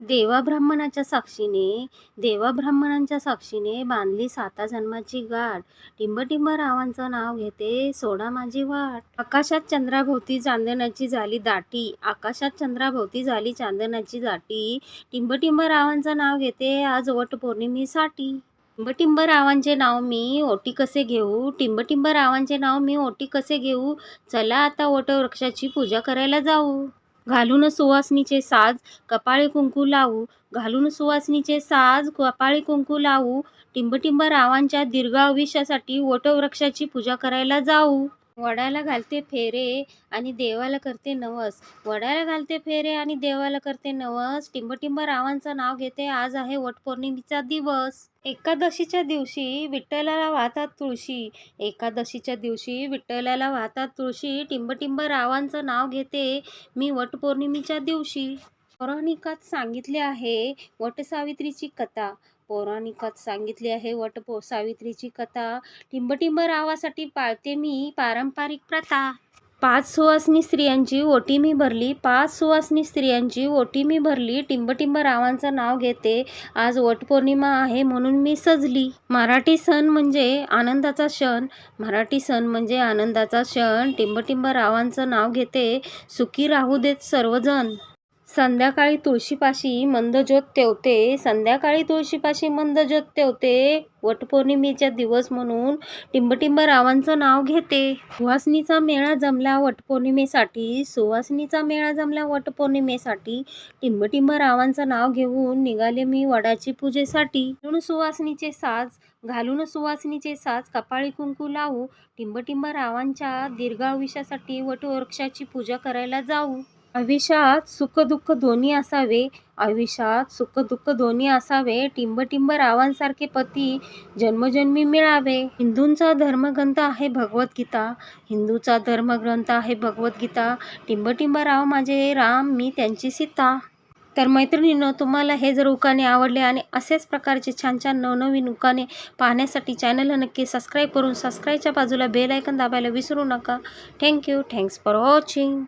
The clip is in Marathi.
देवा ब्राह्मणाच्या साक्षीने देवा ब्राह्मणांच्या साक्षीने बांधली साता जन्माची गाठ. टिंबटिंब रावांचं नाव घेते सोडा माझी वाट. आकाशात चंद्राभोवती चांदण्याची झाली दाटी. आकाशात चंद्राभोवती झाली चांदण्याची दाटी. टिंबटिंब रावांचं नाव घेते आज वट पौर्णिमेसाठी. टिंबटिंब रावांचे नाव मी ओटी कसे घेऊ? टिंबटिंब रावांचे नाव मी ओटी कसे घेऊ? चला आता वटवृक्षाची पूजा करायला जाऊ. घालून सुवासनीचे साज कपाळी कुंकू लावू घालून सुवासनीचे साज कपाळी कुंकू लावू टिंबटिंब रावांच्या दीर्घ आयुष्यासाठी वटवृक्षाची पूजा करायला जाऊ. वडाला घालते फेरे आणि देवाला करते नवस. वडाला घालते फेरे आणि देवाला करते नवस. टिंबटिंब रावांचं नाव घेते. आज आहे वटपौर्णिमेचा दिवस. एकादशीच्या दिवशी विठ्ठलाला वाहतात तुळशी. एकादशीच्या दिवशी विठ्ठलाला वाहतात तुळशी. टिंबटिंब रावांचं नाव घेते. मी वटपौर्णिमेच्या दिवशी. पौराणिकात सांगितले आहे वटसावित्रीची कथा. पौराणिकात सांगितली आहे वट पौ सावित्रीची कथा. टिंबटिंब रावासाठी पाळते मी पारंपरिक प्रथा. पाच सुवासनी स्त्रियांची ओटी मी भरली. पाच सुवासनी स्त्रियांची ओटी मी भरली. टिंबटिंब रावांचं नाव घेते. आज वटपौर्णिमा आहे म्हणून मी सजली. मराठी सण म्हणजे आनंदाचा क्षण. मराठी सण म्हणजे आनंदाचा क्षण. टिंबटिंब रावांचं नाव घेते. सुखी राहू देत सर्वजण. संध्याकाळी तुळशीपाशी मंद ज्योत तेवते. संध्याकाळी तुळशीपाशी मंद ज्योत तेवते. वटपौर्णिमेचा दिवस म्हणून टिंबटिंब रावांचं नाव घेते. सुवासनीचा मेळा जमला वटपौर्णिमेसाठी. सुवासनीचा मेळा जमला वटपौर्णिमेसाठी. टिंबटिंब रावांचं नाव घेऊन निघाले मी वडाची पूजेसाठी. म्हणून सुवासनीचे साज घालून सुवासनीचे साज कपाळी कुंकू लावू. टिंबटिंब रावांच्या दीर्घ वटवृक्षाची पूजा करायला जाऊ. आयुष्यात सुखदुःख दोन्ही असावे. आयुष्यात सुखदुःख दोन्ही असावे. टिंबटिंब रावांसारखे पती जन्मजन्मी मिळावे. हिंदूंचा धर्मग्रंथ आहे भगवद्गीता. हिंदूचा धर्मग्रंथ आहे भगवद्गीता. टिंबटिंब राव माझे राम मी त्यांची सीता. तर मैत्रिणींनो तुम्हाला हे जर उकाने आवडले आणि असेच प्रकारचे छान छान नवनवीन उकाने पाहण्यासाठी चॅनलला नक्की सबस्क्राईब करून सबस्क्राईबच्या बाजूला बेल ऐकन दाबायला विसरू नका. Thank you thanks for watching